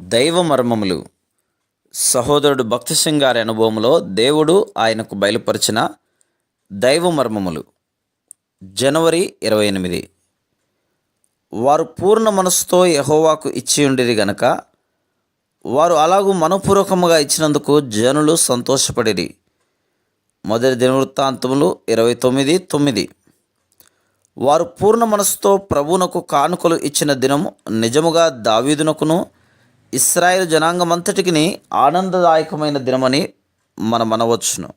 దైవ మర్మములు. సహోదరుడు భక్తి సింగ్ గారి అనుభవంలో దేవుడు ఆయనకు బయలుపరిచిన దైవ మర్మములు. జనవరి ఇరవై ఎనిమిది. వారు పూర్ణ మనస్సుతో యహోవాకు ఇచ్చి ఉండిరి గనక వారు అలాగూ మనపూర్వకముగా ఇచ్చినందుకు జనులు సంతోషపడిరి. మొదటి దినవృత్తాంతములు ఇరవై తొమ్మిది తొమ్మిది. వారు పూర్ణ మనస్సుతో ప్రభువునకు కానుకలు ఇచ్చిన దినము నిజముగా దావీదునకును ఇస్రాయేల్ జనాంగమంతటికి ఆనందదాయకమైన దినమని మనం అనవచ్చును.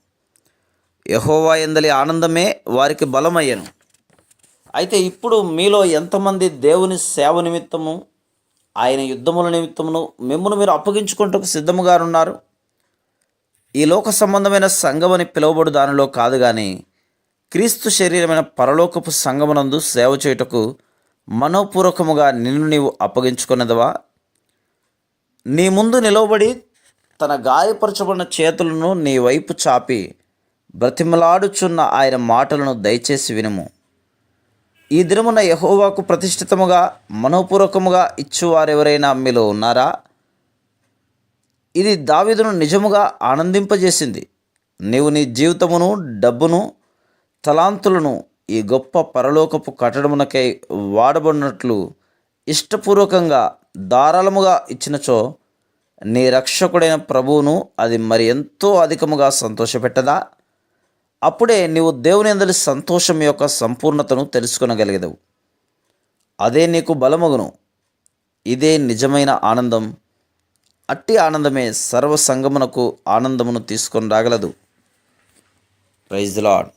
యహోవా ఎందలి ఆనందమే వారికి బలమయ్యను. అయితే ఇప్పుడు మీలో ఎంతమంది దేవుని సేవ నిమిత్తము ఆయన యుద్ధముల నిమిత్తమును మిమ్మల్ని మీరు అప్పగించుకుంటూ సిద్ధముగా ఉన్నారు ఈ లోక సంబంధమైన సంఘమని పిలువబడు దానిలో కాదు కానీ క్రీస్తు శరీరమైన పరలోకపు సంగమనందు సేవ చేయుటకు మనోపూర్వకముగా నిన్ను నీవు అప్పగించుకున్నదవా? నీ ముందు నిలవబడి తన గాయపరచబడిన చేతులను నీ వైపు చాపి బ్రతిమలాడుచున్న ఆయన మాటలను దయచేసి వినుము. ఈ దినమున యహోవాకు ప్రతిష్ఠితముగా మనోపూర్వకముగా ఇచ్చువారెవరైనా మీలో ఉన్నారా? ఇది దావీదును నిజముగా ఆనందింపజేసింది. నీవు నీ జీవితమును డబ్బును తలాంతులను ఈ గొప్ప పరలోకపు కట్టడమునకై వాడబడినట్లు ఇష్టపూర్వకంగా ధారాళముగా ఇచ్చినచో నీ రక్షకుడైన ప్రభువును అది మరి ఎంతో అధికముగా సంతోషపెట్టదా? అప్పుడే నీవు దేవుని అందరి సంతోషం యొక్క సంపూర్ణతను తెలుసుకొనగలిగదవు. అదే నీకు బలమగును. ఇదే నిజమైన ఆనందం. అట్టి ఆనందమే సర్వసంగమునకు ఆనందమును తీసుకొని రాగలదు ప్రైజ్ లాడ్